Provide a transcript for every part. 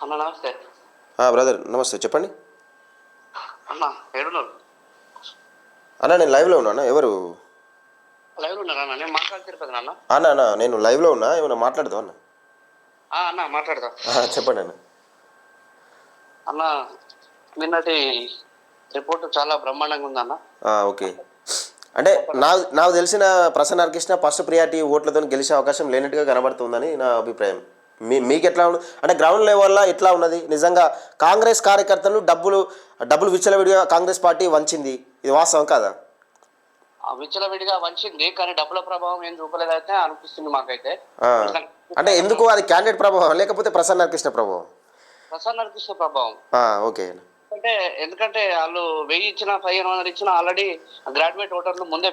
అన్న నమస్తే. బ్రదర్ నమస్తే. చెప్పండి. అన్న ఏడున్నారు అన్న నేను లైవ్లో ఉన్నా అన్న ఎవరు? లైవ్ ఉన్నారా అన్న? నేను మాట్లాడి తిరుపతి అన్న? అన్న అన్న నేను లైవ్లో ఉన్నా ఏమైనా మాట్లాడదాం అన్న? అన్న మాట్లాడదా చెప్పండి అన్న. అన్న నిన్నటి రిపోర్ట్ చాలా బ్రహ్మాండంగా ఉందన్న ఓకే. అంటే నాకు నాకు తెలిసిన ప్రసన్న హరికృష్ణ ఫస్ట్ ప్రియారిటీ ఓట్లతో గెలిచే అవకాశం లేనట్టుగా కనబడుతుందని నా అభిప్రాయం. మీ మీకు ఎట్లా అంటే గ్రౌండ్ లెవెల్లో ఎట్లా ఉన్నది? నిజంగా కాంగ్రెస్ కార్యకర్తలు డబ్బులు డబ్బులు విచ్చలవిడిగా కాంగ్రెస్ పార్టీ వంచింది. ఇది వాస్తవం కాదా? ఆ విచ్చలవిడిగా వంచింది కానీ డబ్బుల ప్రభావం ఏం చూపలేదైతే అనిపిస్తుంది మాకైతే. అంటే ఎందుకు అది క్యాండిడేట్ ప్రభావం లేకపోతే ప్రసన్న హరికృష్ణ ప్రభావం? ప్రసన్న అనిపిస్తే ప్రభావం. ఓకే. అంటే ఎందుకంటే వాళ్ళు వెయ్యి ఇచ్చిన పదిహేను వందలు ఇచ్చిన ఆల్రెడీ గ్రాడ్యుయేట్ ఓటర్లు ముందే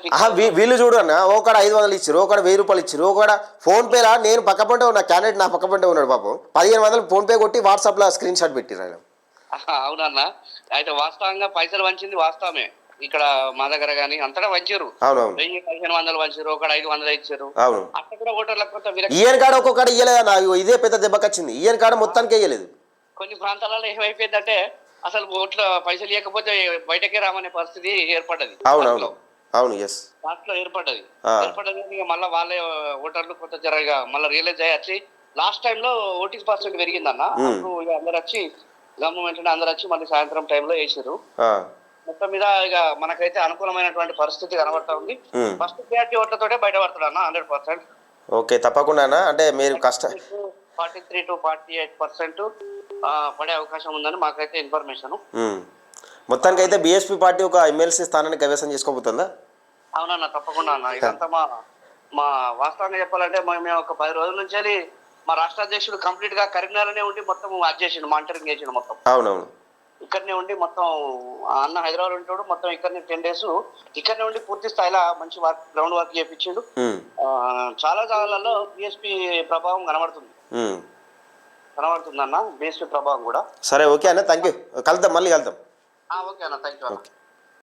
వీళ్ళు చూడు అన్న ఒకడ ఐదు వందలు ఇచ్చారు ఒకడ వెయ్యి రూపాయలు ఇచ్చారు ఒకడ ఫోన్ పేలా నేను పక్క పంటే ఉన్నా క్యాండిడేట్ నా పక్క పంటే ఉన్నాడు పాపం. పదిహేను వందలు ఫోన్ పే కొట్టి వాట్సాప్లో స్క్రీన్ షాట్ పెట్టిరు ఆయన. అవునన్న. అయితే వాస్తవంగా పైసలు వంచింది వాస్తవమే. ఇక్కడ మా దగ్గర కానీ అంతటా వంచారు వెయ్యి పదిహేను వందలు వంచారు ఒక ఐదు వందలు ఇచ్చారు అవును. అక్కడ కూడా ఓటర్లకు కొంత ఈయన కాడ ఒక్కొక్కటి ఇయ్యలేదు ఇదే పెద్ద దెబ్బకొచ్చింది ఈయన కాడ మొత్తానికి ఇయ్యలేదు. కొన్ని ప్రాంతాలలో ఏమైపోయిందంటే అసలు ఓట్ల పైసలు ఇవ్వకపోతే బయటకే రామనే పరిస్థితి ఏర్పడ్డది. అవునవును. అవును ఎస్ లాస్ట్లో ఏర్పడ్డది. ఏర్పడ్డది మళ్ళీ వాళ్ళే ఓటర్లు కొంత జరగా మళ్ళీ రియలైజ్ అయ్యి వచ్చి లాస్ట్ టైం లో ఓటింగ్ పర్సెంట్ పెరిగిందన్న. అప్పుడు అందరు వచ్చి గవర్నమెంట్ అందరు వచ్చి మళ్ళీ సాయంత్రం టైంలో వేసారు మొత్తం మీద ఇక మనకైతే అనుకూలమైనటువంటి పరిస్థితి కనబడతా ఉంది. ఫస్ట్ ప్రియారిటీ ఓట్లతోటే బయటపడతాడు అన్న హండ్రెడ్ పర్సెంట్. ఓకే తప్పకుండా అన్న అంటే మీరు కష్ట forty three to forty eight percent పడే అవకాశం ఉందని మాకైతే ఇన్ఫర్మేషన్. మొత్తానికి అయితే బీఎస్పీ పార్టీ ఒక ఎమ్మెల్సీ స్థానాన్ని కైవసం చేసుకోబోతుందా? అవునన్న తప్పకుండా అన్న. ఇదంతా మా మా వాస్తవంగా చెప్పాలంటే మేము ఒక పది రోజుల నుంచి మా రాష్ట్ర అధ్యక్షుడు కంప్లీట్గా కరీంనగర్లోనే ఉండి మొత్తం అది చేసిండు మానిటరింగ్ చేసిండు మొత్తం. అవునవును. ఇక్కడనే ఉండి మొత్తం అన్న హైదరాబాద్ ఉంటాడు మొత్తం ఇక్కడనే టెన్ డేస్ ఇక్కడనే ఉండి పూర్తి స్థాయిలో మంచి వర్క్ గ్రౌండ్ వర్క్ చేయించిండు చాలా జాగాలలో బిఎస్పీ ప్రభావం కనబడుతుంది. ఉమ్. కనబడుతుంది అన్న బిఎస్పీ ప్రభావం కూడా. సరే ఓకే అన్న. థ్యాంక్ యూ కలుద్దాం మళ్ళీ కలుద్దాం. ఓకే అన్న. Thank you